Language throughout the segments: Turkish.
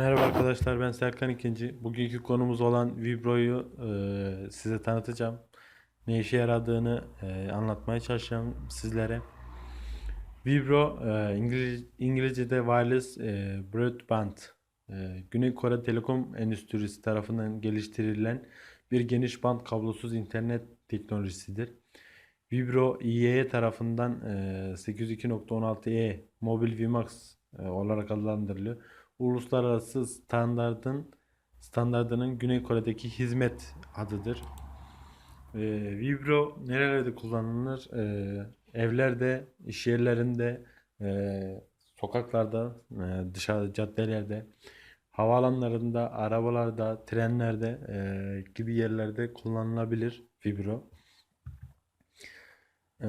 Merhaba arkadaşlar ben Serkan İkinci. Bugünkü konumuz olan Vibro'yu e, size tanıtacağım. Ne işe yaradığını e, anlatmaya çalışacağım sizlere. Vibro e, İngiliz, İngilizce'de wireless e, broadband. E, Güney Kore Telekom Endüstrisi tarafından geliştirilen bir geniş band kablosuz internet teknolojisidir. Vibro IEE tarafından e, 802.16e Mobil Vmax e, olarak adlandırılıyor uluslararası standardın standardının Güney Kore'deki hizmet adıdır. Ee, Vibro nerelerde kullanılır? Ee, evlerde, iş yerlerinde, e, sokaklarda, e, dışarıda, caddelerde, havaalanlarında, arabalarda, trenlerde e, gibi yerlerde kullanılabilir Vibro. Ee,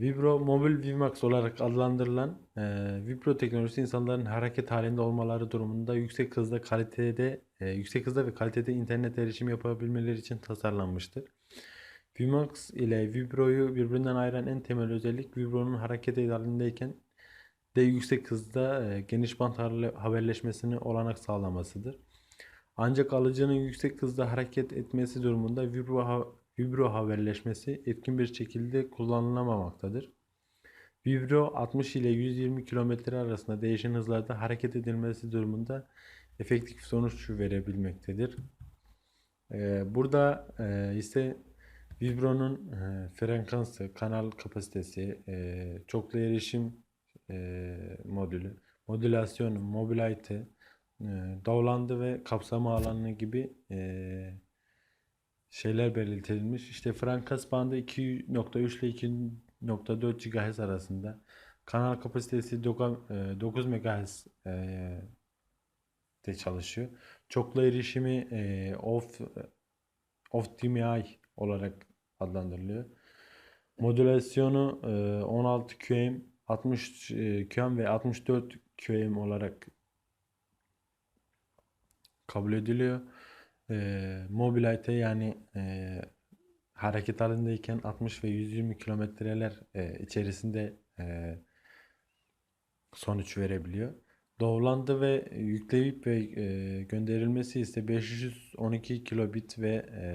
Vibro Mobil Vmax olarak adlandırılan e, Vibro teknolojisi insanların hareket halinde olmaları durumunda yüksek hızda kalitede e, yüksek hızda ve kalitede internet erişim yapabilmeleri için tasarlanmıştır. Vmax ile Vibro'yu birbirinden ayıran en temel özellik Vibro'nun hareket halindeyken de yüksek hızda e, geniş bant haberleşmesini olanak sağlamasıdır. Ancak alıcının yüksek hızda hareket etmesi durumunda Vibro vibro haberleşmesi etkin bir şekilde kullanılamamaktadır. Vibro 60 ile 120 km arasında değişen hızlarda hareket edilmesi durumunda efektif sonuç verebilmektedir. Ee, burada e, ise Vibro'nun e, frekansı, kanal kapasitesi, e, çoklu erişim modülü, modülasyon, mobilite, davlandı ve kapsama alanı gibi şeyler belirtilmiş. İşte Frankas bandı 2.3 ile 2.4 GHz arasında. Kanal kapasitesi 9 MHz e, de çalışıyor. Çoklu erişimi e, off off DMI olarak adlandırılıyor. Modülasyonu 16 QM, 60 QM ve 64 QM olarak kabul ediliyor e, mobilite yani e, hareket halindeyken 60 ve 120 kilometreler e, içerisinde e, sonuç verebiliyor. Doğrulandı ve yükleyip ve e, gönderilmesi ise 512 kilobit ve e,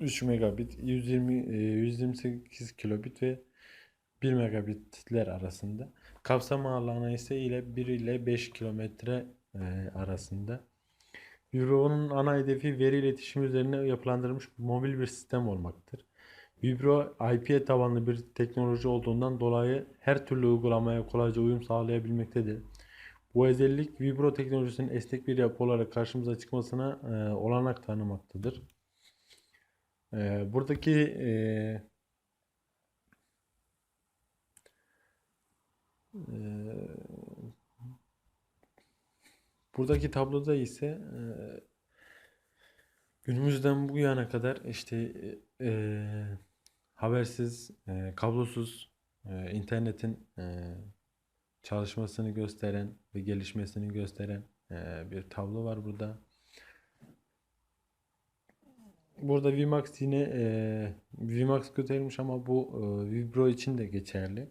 3 megabit, 120 e, 128 kilobit ve 1 megabitler arasında. Kapsama alanı ise ile 1 ile 5 kilometre e, arasında. Vibro'nun ana hedefi veri iletişimi üzerine yapılandırılmış mobil bir sistem olmaktır. Vibro IP tabanlı bir teknoloji olduğundan dolayı her türlü uygulamaya kolayca uyum sağlayabilmektedir. Bu özellik Vibro teknolojisinin esnek bir yapı olarak karşımıza çıkmasına e, olanak tanımaktadır. E, buradaki e, e, Buradaki tabloda ise e, günümüzden bu yana kadar işte e, habersiz, e, kablosuz e, internetin e, çalışmasını gösteren ve gelişmesini gösteren e, bir tablo var burada. Burada Vmax yine e, Vmax gösterilmiş ama bu e, Vibro için de geçerli.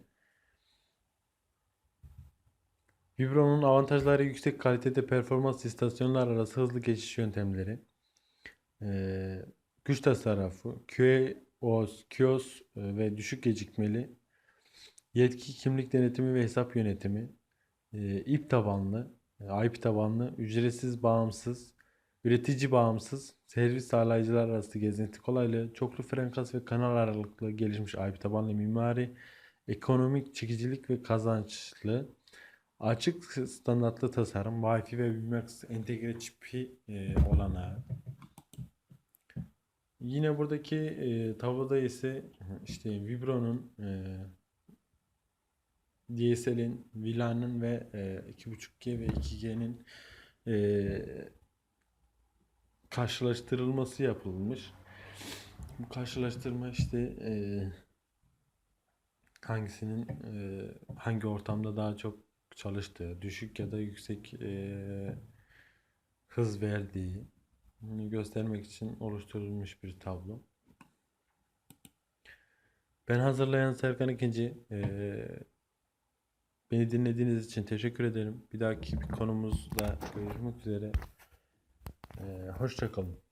Vibro'nun avantajları yüksek kalitede performans istasyonlar arası hızlı geçiş yöntemleri, e, güç tasarrufu, QoS, QoS e, ve düşük gecikmeli, yetki kimlik denetimi ve hesap yönetimi, e, IP tabanlı, e, IP tabanlı, ücretsiz bağımsız, üretici bağımsız, servis sağlayıcılar arası gezinti kolaylığı, çoklu frekans ve kanal aralıklı gelişmiş IP tabanlı mimari, ekonomik çekicilik ve kazançlı, Açık standartlı tasarım, Wi-Fi ve WiMAX entegre çipi e, olanağı. Yine buradaki e, tabloda ise işte Vibro'nun e, DSL'in, VLAN'ın ve e, 2.5G ve 2G'nin e, karşılaştırılması yapılmış. Bu karşılaştırma işte e, hangisinin e, hangi ortamda daha çok çalıştığı, düşük ya da yüksek e, hız verdiği göstermek için oluşturulmuş bir tablo. Ben hazırlayan Serkan ikinci e, Beni dinlediğiniz için teşekkür ederim. Bir dahaki bir konumuzda görüşmek üzere. Ee, hoşça kalın.